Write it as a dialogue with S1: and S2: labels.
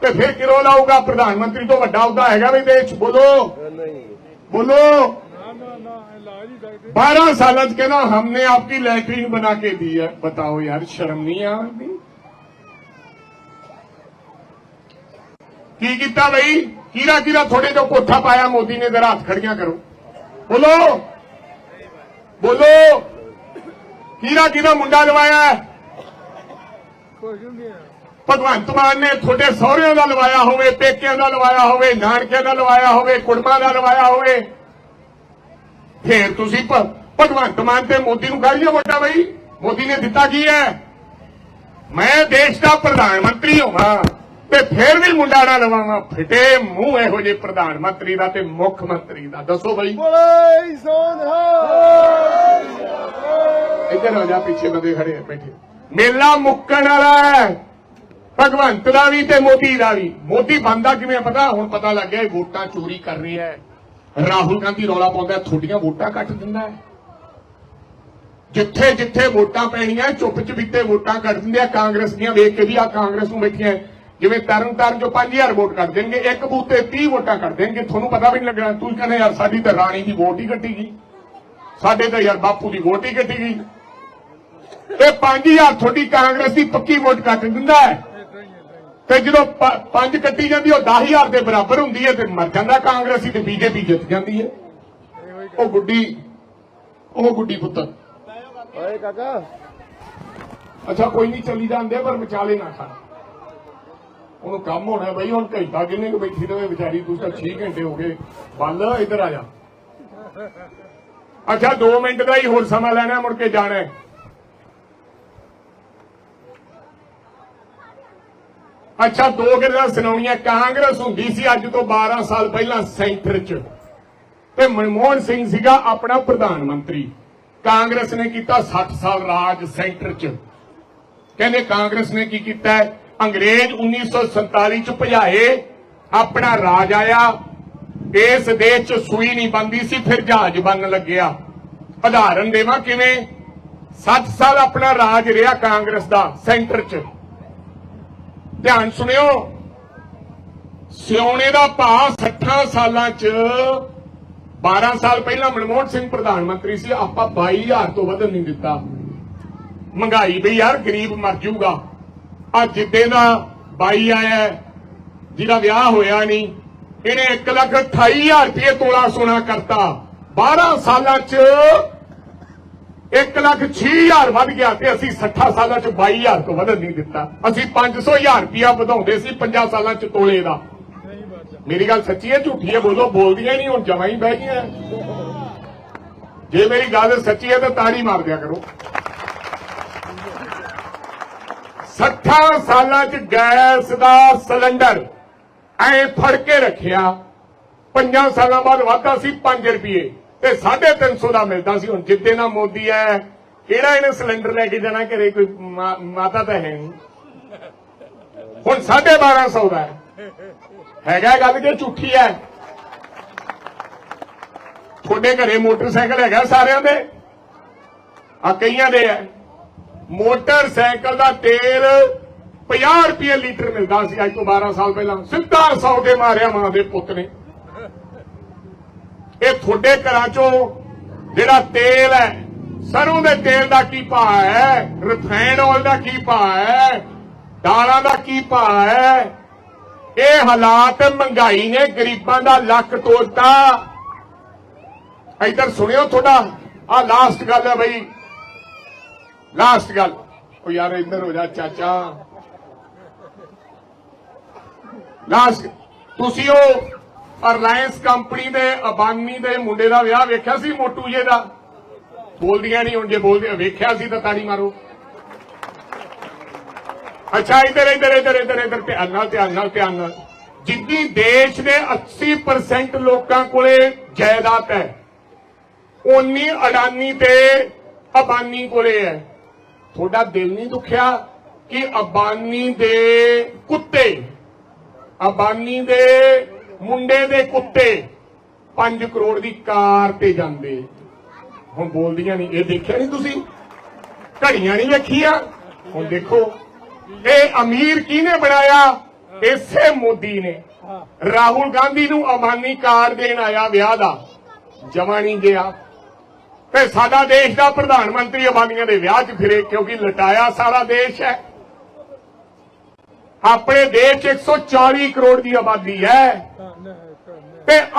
S1: ਤੇ ਫਿਰ ਕਿਰੋ ਲਾਊਗਾ? ਪ੍ਰਧਾਨ ਮੰਤਰੀ ਤੋਂ ਵੱਡਾ ਹੁੰਦਾ ਹੈਗਾ ਵੀ ਦੇਸ਼, ਬੋਲੋ।
S2: ਬੋਲੋ।
S1: 12 ਸਾਲਾਂ ਚ ਕਹਿੰਦਾ, ਹਮਨੇ ਆਪਕੀ ਲੈਟਰੀਨ ਬਣਾ ਕੇ ਦੀ ਹੈ। ਬਤਾਓ ਯਾਰ, ਸ਼ਰਮ ਨਹੀਂ ਆ ਰਹੀ ਕੀ ਕੀਤਾ ਬਈ? ਕੀਰਾ ਕੀਰਾ ਥੋੜੇ ਜੋ ਕੋਠਾ ਪਾਇਆ, ਮੋਦੀ ਨੇ ਜਰਾ ਹੱਥ ਖੜੀਆਂ ਕਰੋ। ਬੋਲੋ। ਬੋਲੋ। ਕੀਰਾ ਕੀਰਾ ਮੁੰਡਾ ਲਵਾਇਆ ਕੁਝ ਨਹੀਂ ਭਗਵੰਤ ਮਾਨ ਨੇ ਤੁਹਾਡੇ ਸਹੁਰਿਆਂ ਦਾ ਲਵਾਇਆ ਹੋਵੇ ਪੇਕਿਆਂ ਦਾ ਲਵਾਇਆ ਹੋਵੇ ਨਾਨਕਿਆਂ ਦਾ ਲਵਾਇਆ ਹੋਵੇ ਕੁੜਮਾਂ ਦਾ ਲਵਾਇਆ ਹੋਵੇ। ਫੇਰ ਤੁਸੀਂ ਭਗਵੰਤ ਮਾਨ ਤੇ ਮੋਦੀ ਨੂੰ ਗਾਲੀਆਂ ਵੋਟਾਂ ਬਈ। ਮੋਦੀ ਨੇ ਦਿੱਤਾ ਕੀ ਹੈ? ਮੈਂ ਦੇਸ਼ ਦਾ ਪ੍ਰਧਾਨ ਮੰਤਰੀ ਹੋਵਾਂ ਤੇ ਫੇਰ ਵੀ ਮੁੰਡਾ ਨਾ ਲਵਾਵਾਂ। ਫਿੱਟੇ ਮੂੰਹ ਇਹੋ ਜਿਹੇ ਪ੍ਰਧਾਨ ਮੰਤਰੀ ਦਾ ਤੇ ਮੁੱਖ ਮੰਤਰੀ ਦਾ। ਦੱਸੋ ਬਈ।
S2: ਬੋਲੇ ਸੋਨਹਾ
S1: ਇੱਧਰ ਹੋ ਜਾ ਪਿੱਛੇ ਬੰਦੇ ਖੜੇ ਬੈਠੇ। ਮੇਲਾ ਮੁੱਕਣ ਵਾਲਾ ਹੈ। ਭਗਵੰਤ ਦਾ ਵੀ ਤੇ ਮੋਦੀ ਦਾ ਵੀ ਮੋਦੀ ਬੰਦਾ ਕਿਵੇਂ ਪਤਾ? ਹੁਣ ਪਤਾ ਲੱਗ ਗਿਆ ਇਹ ਵੋਟਾਂ ਚੋਰੀ ਕਰ ਰਿਹਾ ਹੈ। ਰਾਹੁਲ ਗਾਂਧੀ ਰੌਲਾ ਪਾਉਂਦਾ ਹੈ, ਤੁਹਾਡੀਆਂ ਵੋਟਾਂ ਕੱਟ ਦਿੰਦਾ ਹੈ। ਜਿੱਥੇ ਜਿੱਥੇ ਵੋਟਾਂ ਪੈਣੀਆਂ ਚੁੱਪ ਚਪੀਤੇ ਵੋਟਾਂ ਕੱਟ ਦਿੰਦੇ ਆ ਕਾਂਗਰਸ ਦੀਆਂ ਵੇਖ ਕੇ ਵੀ ਆ ਕਾਂਗਰਸ ਨੂੰ ਬੈਠੀਆਂ ਜਿਵੇਂ ਤਰਨ ਤਾਰਨ ਜੋ 5000 ਵੋਟ ਕੱਟ ਦੇਣਗੇ ਇੱਕ ਬੂਥ ਤੇ 30 ਵੋਟਾਂ ਕੱਟ ਦੇਣਗੇ ਤੁਹਾਨੂੰ ਪਤਾ ਵੀ ਨਹੀਂ ਲੱਗਣਾ। ਤੂੰ ਕਹਿੰਦਾ ਯਾਰ ਸਾਡੀ ਤਾਂ ਰਾਣੀ ਦੀ ਵੋਟ ਹੀ ਕੱਟੀ ਗਈ। ਸਾਡੇ ਤਾਂ ਯਾਰ ਬਾਪੂ ਦੀ ਵੋਟ ਹੀ ਕੱਟੀ ਗਈ। ਇਹ 5000 ਤੁਹਾਡੀ ਕਾਂਗਰਸ ਦੀ ਪੱਕੀ ਵੋਟ ਕੱਟ ਦਿੰਦਾ ਹੈ। ਤੇ ਜਦੋਂ ਪੰਜ ਕੱਟੀ ਜਾਂਦੀ ਉਹ 10000 ਦੇ ਬਰਾਬਰ ਹੁੰਦੀ ਹੈ ਤੇ ਮਰ ਜਾਂਦਾ ਕਾਂਗਰਸੀ ਤੇ ਬੀਜੇਪੀ ਜਿੱਤ ਜਾਂਦੀ ਹੈ। ਉਹ ਗੁੱਡੀ ਉਹ ਗੁੱਡੀ ਪੁੱਤਰ।
S2: ਓਏ ਕਾਕਾ।
S1: ਅੱਛਾ ਕੋਈ ਨਹੀਂ ਚੱਲੀ ਜਾਂਦੇ ਪਰ ਵਿਚਾਲੇ ਨਾ ਖਾ ਉਹਨੂੰ ਕੰਮ ਹੋਣਾ ਬਈ ਹੁਣ ਘੰਟਾ ਕਿੰਨੇ ਕੁ ਬੈਠੀ ਰਵੇ ਵਿਚਾਰੀ ਤੂੰ ਤਾਂ 6 ਘੰਟੇ ਹੋ ਗਏ। ਬੱਲ ਇੱਧਰ ਆ ਜਾ। ਅੱਛਾ 2 ਮਿੰਟ ਦਾ ਹੀ ਹੋਰ ਸਮਾਂ ਲੈਣਾ ਮੁੜ ਕੇ ਜਾਣਾ ਅੱਛਾ, ਦੋ ਗੱਲਾਂ ਸੁਣਾਉਣੀਆਂ? ਕਾਂਗਰਸ ਹੁੰਦੀ ਸੀ ਅੱਜ ਤੋਂ 12 ਸਾਲ ਪਹਿਲਾਂ ਸੈਂਟਰ 'ਚ। ਤੇ ਮਨਮੋਹਨ ਸਿੰਘ ਸੀਗਾ ਆਪਣਾ ਪ੍ਰਧਾਨ ਮੰਤਰੀ। ਕਾਂਗਰਸ ਨੇ ਕੀਤਾ 60 ਸਾਲ ਰਾਜ ਸੈਂਟਰ 'ਚ। ਕਹਿੰਦੇ ਕਾਂਗਰਸ ਨੇ ਕੀ ਕੀਤਾ? ਹੈ? ਅੰਗਰੇਜ਼ 1947 'ਚ ਭਜਾਏ, ਆਪਣਾ ਰਾਜ ਆਇਆ। ਇਸ ਦੇਸ਼ 'ਚ ਸੂਈ ਨਹੀਂ ਬੰਦੀ ਸੀ, ਫਿਰ ਜਹਾਜ਼ ਬਣਨ ਲੱਗਿਆ। ਉਦਾਹਰਨ ਦੇਵਾਂ ਕਿਵੇਂ? 60 ਸਾਲ ਆਪਣਾ ਰਾਜ ਰਿਹਾ ਕਾਂਗਰਸ ਦਾ ਸੈਂਟਰ 'ਚ। ਧਿਆਨ ਸੁਣਿਓ। ਸਿਉਣੇ ਦਾ ਭਾਅ 60 ਸਾਲਾਂ 'ਚ 12 ਸਾਲ ਪਹਿਲਾਂ ਮਨਮੋਹਨ ਸਿੰਘ ਪ੍ਰਧਾਨ ਮੰਤਰੀ ਸੀ, ਆਪਾਂ 22000 ਤੋਂ ਵੱਧ ਨਹੀਂ ਦਿੱਤਾ। ਮਹਿੰਗਾਈ ਵੀ ਯਾਰ ਗਰੀਬ ਮਰ ਜਾਊਗਾ ਆ ਜਿੱਦੇ ਦਾ ਬਾਈ ਆਇਆ ਜਿਹਦਾ ਵਿਆਹ ਹੋਇਆ ਨਹੀਂ, ਇਹਨੇ 1 ਲੱਖ 28000 ਰੁਪਏ ਤੋਲਾ ਸੋਨਾ ਕਰਤਾ। 12 ਸਾਲਾਂ 'ਚ 1 ਲੱਖ 6000 ਵੱਧ ਗਿਆ ਤੇ ਅਸੀਂ 60 ਸਾਲਾਂ 'ਚ 22000 ਤੋਂ ਵੱਧ ਨਹੀਂ ਦਿੱਤਾ। ਅਸੀਂ 500000 ਰੁਪਇਆ ਵਧਾਉਂਦੇ ਸੀ 50 ਸਾਲਾਂ 'ਚ ਤੋਲੇ ਦਾ। ਮੇਰੀ ਗੱਲ ਸੱਚੀ ਹੈ, ਝੂਠੀ ਹੈ, ਬੋਲੋ, ਬੋਲਦੀਆਂ ਨਹੀਂ, ਹੁਣ ਜਮਾਂ ਹੀ ਬਹਿ ਗਈਆਂ। ਜੇ ਮੇਰੀ ਗੱਲ ਸੱਚੀ ਹੈ ਤਾਂ ਤਾੜੀ ਮਾਰ ਦਿਆ ਕਰੋ। 60 ਸਾਲਾਂ 'ਚ ਗੈਸ ਦਾ ਸਿਲੰਡਰ ਐ ਫੜ ਕੇ ਰੱਖਿਆ। 5 ਸਾਲਾਂ ਬਾਅਦ ਵਾਧਾ ਸੀ 5 ਰੁਪਏ। ਤੇ 350 ਦਾ ਮਿਲਦਾ ਸੀ। ਹੁਣ ਜਿੱਦੇ ਨਾ ਮੋਦੀ ਐ ਕਿਹੜਾ ਇਹਨੇ ਸਿਲੰਡਰ ਲੈ ਕੇ ਜਾਣਾ ਘਰੇ? ਕੋਈ ਮਾ- ਮਾਤਾ ਤਾਂ ਹੈ ਨਹੀਂ। ਹੁਣ 1250 ਦਾ ਹੈਗਾ ਗੱਲ ਕਿ ਝੂਠੀ ਹੈ। ਤੁਹਾਡੇ ਘਰੇ ਮੋਟਰਸਾਈਕਲ ਹੈਗਾ ਸਾਰਿਆਂ ਦੇ? ਆ ਕਈਆਂ ਦੇ ਹੈ। ਮੋਟਰਸਾਈਕਲ ਦਾ ਤੇਲ 50 ਰੁਪਏ ਲੀਟਰ ਮਿਲਦਾ ਸੀ। ਅੱਜ ਤੋਂ 12 ਸਾਲ ਪਹਿਲਾਂ ਸਿੱਧਾ 100 ਦੇ ਮਾਰਿਆ ਮਾਂ ਦੇ ਪੁੱਤ ਨੇ। ਤੁਹਾਡੇ ਘਰਾਂ ਚੋਂ ਜਿਹੜਾ ਤੇਲ ਹੈ, ਸਰੋਂ ਦੇ ਤੇਲ ਦਾ ਕੀ ਭਾਅ ਹੈ ਰਿਫਾਈਨਡ ਆਇਲ ਦਾ ਕੀ ਭਾਅ ਹੈ, ਦਾਲਾਂ ਦਾ ਕੀ ਭਾਅ ਹੈ, ਇਹ ਹਾਲਾਤ ਮਹਿੰਗਾਈ ਨੇ ਗਰੀਬਾਂ ਦਾ ਲੱਕ ਤੋੜਤਾ। ਇੱਧਰ ਸੁਣਿਓ ਤੁਹਾਡਾ ਆ ਲਾਸਟ ਗੱਲ ਹੈ ਬਈ। ਲਾਸਟ ਗੱਲ। ਉਹ ਯਾਰ ਇੱਧਰ ਹੋ ਜਾ ਚਾਚਾ। ਲਾਸਟ ਤੁਸੀਂ ਉਹ ਰਿਲਾਇੰਸ ਕੰਪਨੀ ਦੇ ਅਬਾਨੀ ਦੇ ਮੁੰਡੇ ਦਾ ਵਿਆਹ ਵੇਖਿਆ ਸੀ ਮੋਟੂ ਜੇ ਦਾ? ਬੋਲਦੀਆਂ ਨਹੀਂ ਹੁਣ, ਜੇ ਬੋਲਦੇ, ਵੇਖਿਆ ਸੀ ਤਾਂ ਤਾੜੀ ਮਾਰੋ। ਅੱਛਾ, ਇੱਧਰ ਇੱਧਰ ਇੱਧਰ ਇੱਧਰ ਇੱਧਰ, ਧਿਆਨ ਨਾਲ ਧਿਆਨ ਨਾਲ ਧਿਆਨ ਨਾਲ। ਜਿੰਨੀ ਦੇਸ਼ ਦੇ 80% ਲੋਕਾਂ ਕੋਲੇ ਜਾਇਦਾਦ ਹੈ ਉਨੀ ਅਡਾਨੀ ਤੇ ਅਬਾਨੀ ਕੋਲੇ ਹੈ। ਤੁਹਾਡਾ ਦਿਲ ਨਹੀਂ ਦੁਖਿਆ ਕਿ ਅਬਾਨੀ ਦੇ ਕੁੱਤੇ ਅਬਾਨੀ ਦੇ ਮੁੰਡੇ ਦੇ ਕੁੱਤੇ 5 ਕਰੋੜ ਦੀ ਕਾਰ ਤੇ ਜਾਂਦੇ। ਹੁਣ ਬੋਲਦੀਆਂ ਨਹੀਂ, ਇਹ ਦੇਖਿਆ ਨਹੀਂ ਤੁਸੀਂ? ਘੜੀਆਂ ਨਹੀਂ ਵੇਖੀਆਂ? ਹੁਣ ਦੇਖੋ, ਇਹ ਅਮੀਰ ਕਿਹਨੇ ਬਣਾਇਆ? ਇਸੇ ਮੋਦੀ ਨੇ। ਰਾਹੁਲ ਗਾਂਧੀ ਨੂੰ ਅਮਾਨੀ ਕਾਰ ਦੇਣ ਆਇਆ ਵਿਆਹ ਦਾ। ਜਮਾ ਨਹੀਂ ਗਿਆ। ਤੇ ਸਾਡਾ ਦੇਸ਼ ਦਾ ਪ੍ਰਧਾਨ ਮੰਤਰੀ ਅਬਾਨੀਆਂ ਦੇ ਵਿਆਹ 'ਚ ਫਿਰੇ, ਕਿਉਂਕਿ ਲਟਾਇਆ ਸਾਰਾ ਦੇਸ਼ ਹੈ। ਆਪਣੇ ਦੇਸ਼ 'ਚ 140 ਕਰੋੜ ਦੀ ਆਬਾਦੀ ਹੈ। ਤੇ